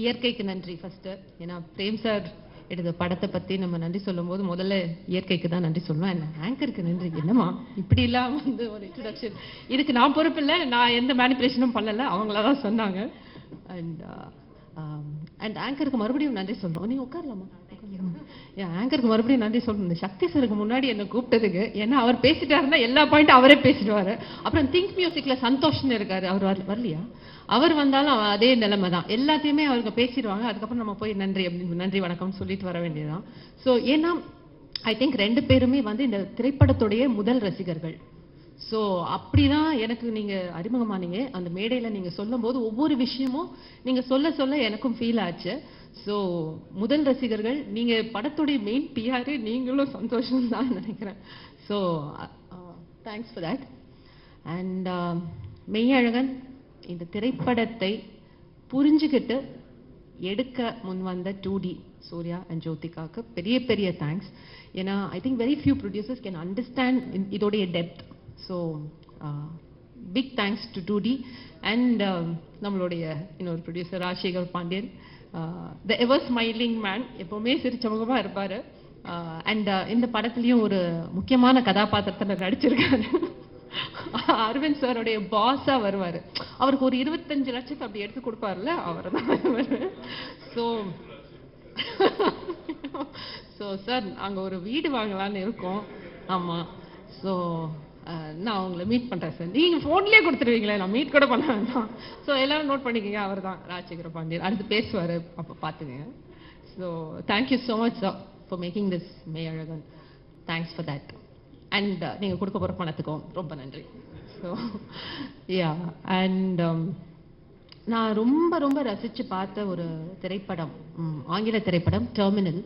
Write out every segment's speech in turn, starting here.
இயற்கைக்கு நன்றி ஃபர்ஸ்ட் ஏன்னா பிரேம் சார் எடுத்த படத்தை பத்தி நம்ம நன்றி சொல்லும் போது முதல்ல இயற்கைக்கு தான் நன்றி சொல்லணும். என்ன ஆங்கருக்கு நன்றி? என்னமா இப்படி எல்லாம் வந்து ஒரு இன்ட்ரடக்ஷன் இதுக்கு நான் பொறுப்பு இல்லை நான் எந்த மேனிப்புலேஷனும் பண்ணல. அவங்களா தான் சொன்னாங்க. அண்ட் அண்ட் ஆங்கருக்கு மறுபடியும் நன்றி சொல்றோம் நீங்க உட்காரலாமா? ஆங்கருக்கு மறுபடியும் நன்றி சொல்லணும். இந்த சக்தி சருக்கு முன்னாடி என்ன கூப்பிட்டதுக்கு ஏன்னா அவர் பேசிட்டாருன்னா எல்லா பாயிண்ட்டும் அவரே பேசிடுவாரு. அப்புறம் திங்க் மியூசிக்ல சந்தோஷ்னு இருக்காரு. அவர் வரல- வரலையா? அவர் வந்தாலும் அதே நிலைமை தான். எல்லாத்தையுமே அவருக்கு பேசிடுவாங்க. அதுக்கப்புறம் நம்ம போய் நன்றி அப்படின்னு நன்றி வணக்கம் சொல்லிட்டு வர வேண்டியதுதான். ஸோ ஏன்னா ஐ திங்க் ரெண்டு பேருமே வந்து இந்த திரைப்படத்துடைய முதல் ரசிகர்கள். ஸோ அப்படிதான் எனக்கு நீங்கள் அறிமுகமானீங்க. அந்த மேடையில் நீங்கள் சொல்லும்போது ஒவ்வொரு விஷயமும் நீங்கள் சொல்ல சொல்ல எனக்கும் ஃபீல் ஆச்சு. ஸோ முதல் ரசிகர்கள் நீங்கள் படத்துடைய மெயின் பிஆர் நீங்களும் சந்தோஷம் தான் நினைக்கிறேன் so thanks for that and Meiyazhagan இந்த திரைப்படத்தை புரிஞ்சுக்கிட்டு எடுக்க முன் வந்த டூ டி சூர்யா அண்ட் ஜோதிகாவுக்கு பெரிய பெரிய தேங்க்ஸ் ஏன்னா I think very few producers can understand இதோடைய depth so big thanks to two D and நம்மளுடைய இன்னொரு producer Rajasekar Pandian. Uh, the ever smiling man எப்போவுமே சிரிச்சமுகமாக இருப்பார். அண்ட் uh, uh, இந்த படத்துலேயும் ஒரு முக்கியமான கதாபாத்திரத்தில் நடிச்சிருக்காரு. அரவிந்த் சாருடைய பாஸாக வருவார். அவருக்கு ஒரு இருபத்தஞ்சு லட்சத்தை அப்படி எடுத்து கொடுப்பாருல்ல? அவர் தான் ஸோ ஸோ சார் அங்கே ஒரு வீடு வாங்கலாம்னு இருக்கோம். ஆமாம் ஸோ நான் உங்களை மீட் பண்ணுறேன் சார் நீங்கள் ஃபோன்லேயே கொடுத்துருவீங்களே நான் மீட் கூட பண்ண வேண்டாம். ஸோ எல்லோரும் நோட் பண்ணிக்கோங்க அவர் தான் ராஜசேகர பாண்டியன். அடுத்து பேசுவார் அப்போ பார்த்துங்க so thank you so much sir for making this Meiyazhagan thanks for that and நீங்கள் கொடுக்க போகிற பணத்துக்கும் ரொம்ப நன்றி. ஸோ யா அண்ட் நான் ரொம்ப ரொம்ப ரசித்து பார்த்த ஒரு திரைப்படம் ம், ஆங்கில திரைப்படம் டெர்மினல்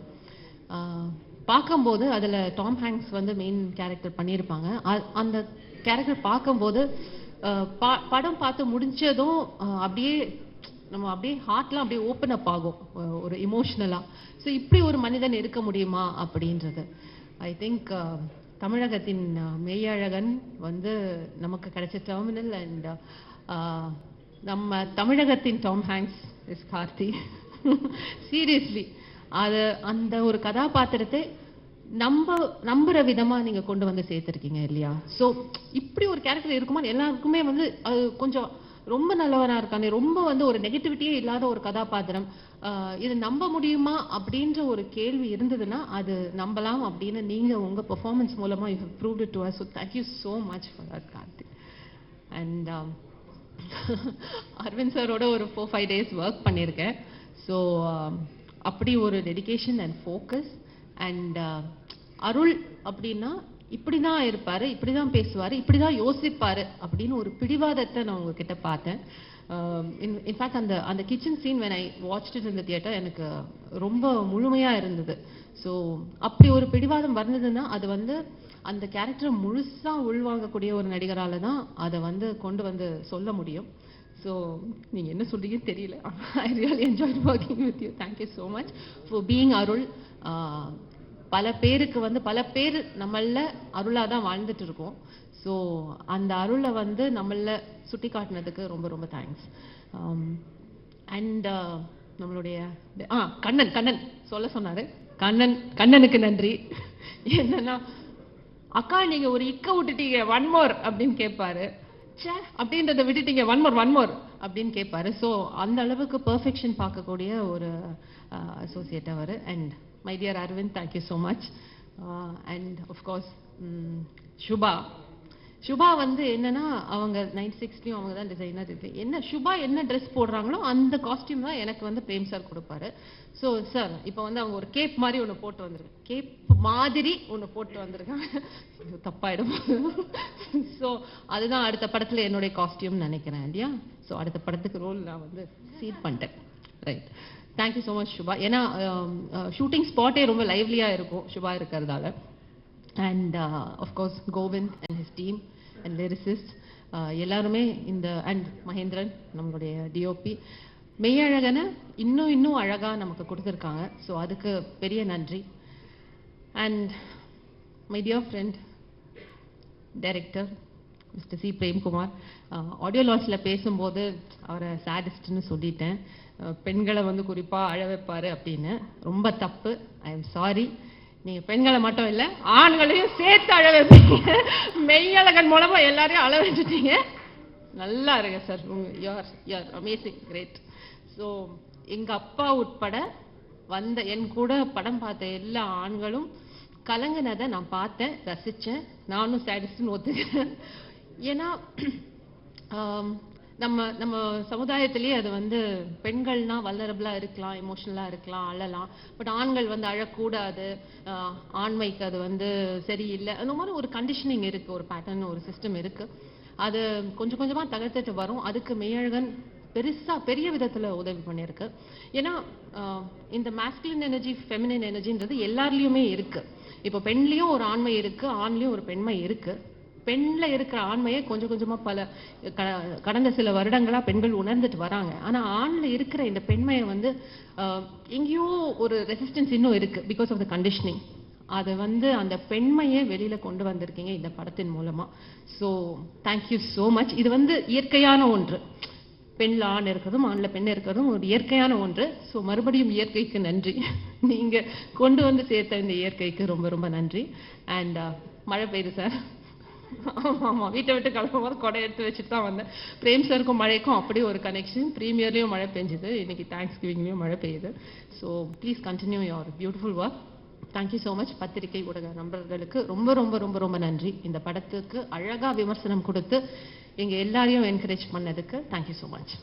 பார்க்கும்போது அதில் டாம் ஹேங்க்ஸ் வந்து மெயின் கேரக்டர் பண்ணியிருப்பாங்க. அ- அந்த கேரக்டர் பார்க்கும்போது படம் பார்த்து முடிஞ்சதும் அப்படியே நம்ம அப்படியே ஹார்ட்லாம் அப்படியே ஓப்பன் அப் ஆகும். ஒரு இமோஷ்னலாக ஸோ இப்படி ஒரு மனிதன் இருக்க முடியுமா அப்படின்றது. ஐ திங்க் தமிழகத்தின் மெய்யழகன் வந்து நமக்கு கிடைச்ச டெர்மினல் அண்ட் நம்ம தமிழகத்தின் Tom Hanks is Karthi seriously அது அந்த ஒரு கதாபாத்திரத்தை நம்ப நம்புற விதமா நீங்க கொண்டு வந்து சேர்த்திருக்கீங்க இல்லையா? ஸோ இப்படி ஒரு கேரக்டர் இருக்குமா எல்லாருக்குமே வந்து அது கொஞ்சம் ரொம்ப நல்லவனா இருக்கானே ரொம்ப வந்து ஒரு நெகட்டிவிட்டியே இல்லாத ஒரு கதாபாத்திரம். இது நம்ப முடியுமா அப்படின்ற ஒரு கேள்வி இருந்ததுன்னா அது நம்பலாம் அப்படின்னு நீங்க உங்க பெர்ஃபார்மன்ஸ் மூலமா you have proved to us so thank you so much for that Karthik and Arvind சாரோட ஒரு ஃபோர் ஃபைவ் டேஸ் ஒர்க் பண்ணியிருக்கேன். ஸோ um, அப்படி ஒரு dedication and focus and Arul அப்படின்னா இப்படி தான் இருப்பார் இப்படி தான் பேசுவார் இப்படி தான் யோசிப்பார் அப்படின்னு ஒரு பிடிவாதத்தை நான் உங்ககிட்ட பார்த்தேன். Um, இன்ஃபேக்ட் அந்த அந்த kitchen scene when I watch it இந்த தியேட்டர் எனக்கு ரொம்ப முழுமையாக இருந்தது. ஸோ அப்படி ஒரு பிடிவாதம் வந்ததுன்னா அது வந்து அந்த கேரக்டரை முழுசாக உள்வாங்கக்கூடிய ஒரு நடிகரால தான் அதை வந்து கொண்டு வந்து சொல்ல முடியும். ஸோ நீங்கள் என்ன சொல்கிறீங்கன்னு தெரியல. I really enjoy working with you thank you so much for being Arul பல பேருக்கு வந்து பல பேர் நம்மளில் அருளாக தான் வாழ்ந்துட்டு இருக்கோம். ஸோ அந்த அருளை வந்து நம்மளில் சுட்டி காட்டினதுக்கு ரொம்ப ரொம்ப தேங்க்ஸ் அண்ட் நம்மளுடைய ஆ கண்ணன் கண்ணன் சொல்ல சொன்னார். கண்ணன் கண்ணனுக்கு நன்றி. என்னன்னா அக்கா நீங்கள் ஒரு இக்க விட்டுட்டீங்க. ஒன் மோர் அப்படின்னு கேட்பாரு ச்சே அப்படின்றத விட்டுட்டீங்க ஒன் மோர் ஒன் மோர் அப்படின்னு கேட்பாரு ஸோ அந்த அளவுக்கு பர்ஃபெக்ஷன் பார்க்கக்கூடிய ஒரு associate our. And my dear Arvind thank you so much and of course Subha Subha வந்து என்னன்னா அவங்க நைன் சிக்ஸ்லையும் அவங்க தான் டிசைனர் இருக்கு என்ன சுபா என்ன ட்ரெஸ் போடுறாங்களோ அந்த காஸ்டியூம் தான் எனக்கு வந்து பிரேம் சார் கொடுப்பாரு. ஸோ சார் இப்போ வந்து அவங்க ஒரு கேப் மாதிரி ஒன்று போட்டு வந்திருக்காங்க கேப் மாதிரி ஒன்று போட்டு வந்திருக்காங்க. தப்பாயிடும். ஸோ அதுதான் அடுத்த படத்தில் என்னுடைய காஸ்டியூம் நினைக்கிறேன் இல்லையா? ஸோ அடுத்த படத்துக்கு ரோல் நான் வந்து சீட் பண்ணிட்டேன். Right thank you so much Subha ஏன்னா ஷூட்டிங் ஸ்பாட்டே ரொம்ப லைவ்லியாக இருக்கும் சுபா இருக்கிறதால. And of course Govind and his team and lyricist எல்லாருமே இந்த அண்ட் மகேந்திரன் நம்மளுடைய டிஓபி மெய்யழகனை இன்னும் இன்னும் அழகாக நமக்கு கொடுத்துருக்காங்க. ஸோ அதுக்கு பெரிய நன்றி. And my dear friend director mister C Premkumar audio லான்ச்சில் பேசும்போது அவரை சேடிஸ்ட்னு சொல்லிட்டேன். Uh, பெண்களை வந்து குறிப்பாக அழ வைப்பார் அப்படின்னு. ரொம்ப தப்பு. ஐ எம் சாரி நீங்க பெண்களை மட்டும் இல்ல ஆண்களையும் சேர்த்து அழ வைப்பீங்க மெய்யழகன் மூலமா எல்லாரையும் அழ வச்சுட்டீங்க. நல்லா இருங்க சார். யார் யார் அமேசிங் கிரேட் ஸோ எங்க அப்பா உட்பட வந்த என் கூட படம் பார்த்த எல்லா ஆண்களும் கலங்கினதை நான் பார்த்தேன் ரசிச்சேன். நானும் சாடிஸ்ட்னு ஒத்துக்கிறேன். ஏன்னா நம்ம நம்ம சமுதாயத்திலேயே அது வந்து பெண்கள்னா வல்லரபிளா இருக்கலாம் எமோஷனலா இருக்கலாம் அழலாம். பட் ஆண்கள் வந்து அழக்கூடாது. ஆண்மைக்கு அது வந்து சரியில்லை. அந்த மாதிரி ஒரு கண்டிஷனிங் இருக்கு ஒரு பேட்டர்ன் ஒரு சிஸ்டம் இருக்கு. அது கொஞ்சம் கொஞ்சமா தகர்த்துட்டு வரும். அதுக்கு மெய்யழகன் பெருசா பெரிய விதத்துல உதவி பண்ணியிருக்கு. ஏன்னா இந்த மாஸ்குலின் எனர்ஜி ஃபெமினின் எனர்ஜின்றது எல்லார்லயுமே இருக்கு. இப்போ பெண்லயும் ஒரு ஆண்மை இருக்கு ஆண்லயும் ஒரு பெண்மை இருக்கு. பெண்ல இருக்கிற ஆண்மையை கொஞ்சம் கொஞ்சமா பல க- கடந்த சில வருடங்களா பெண்கள் உணர்ந்துட்டு வராங்க. ஆனா ஆண்ல இருக்கிற இந்த பெண்மையை வந்து எங்கேயோ ஒரு ரெசிஸ்டன்ஸ் இன்னும் இருக்கு பிகாஸ் ஆஃப் த கண்டிஷனிங் அதை வந்து அந்த பெண்மையை வெளியில கொண்டு வந்திருக்கீங்க இந்த படத்தின் மூலமா. ஸோ தேங்க்யூ ஸோ மச் இது வந்து இயற்கையான ஒன்று. பெண்ல ஆண் இருக்கிறதும் ஆண்ல பெண் இருக்கிறதும் ஒரு இயற்கையான ஒன்று. ஸோ மறுபடியும் இயற்கைக்கு நன்றி. நீங்க கொண்டு வந்து சேர்த்த இந்த இயற்கைக்கு ரொம்ப ரொம்ப நன்றி. அண்ட் மழை பெய்யுது சார். ஆமாம் ஆமாம் வீட்டை விட்டு கிளம்பும் போது கொடை எடுத்து வச்சுட்டு தான் வந்தேன். பிரேம் சாருக்கும் மழைக்கும் அப்படியே ஒரு கனெக்ஷன் ப்ரீமியர்லேயும் மழை பெஞ்சுது. இன்னைக்கு தேங்க்ஸ் கிவிங்லேயும் மழை பெய்யுது. So please continue your beautiful work thank you so much பத்திரிகை ஊடக நண்பர்களுக்கு ரொம்ப ரொம்ப ரொம்ப ரொம்ப நன்றி. இந்த படத்துக்கு அழகா விமர்சனம் கொடுத்து எங்கள் எல்லாரையும் என்கரேஜ் பண்ணதுக்கு தேங்க்யூ ஸோ மச்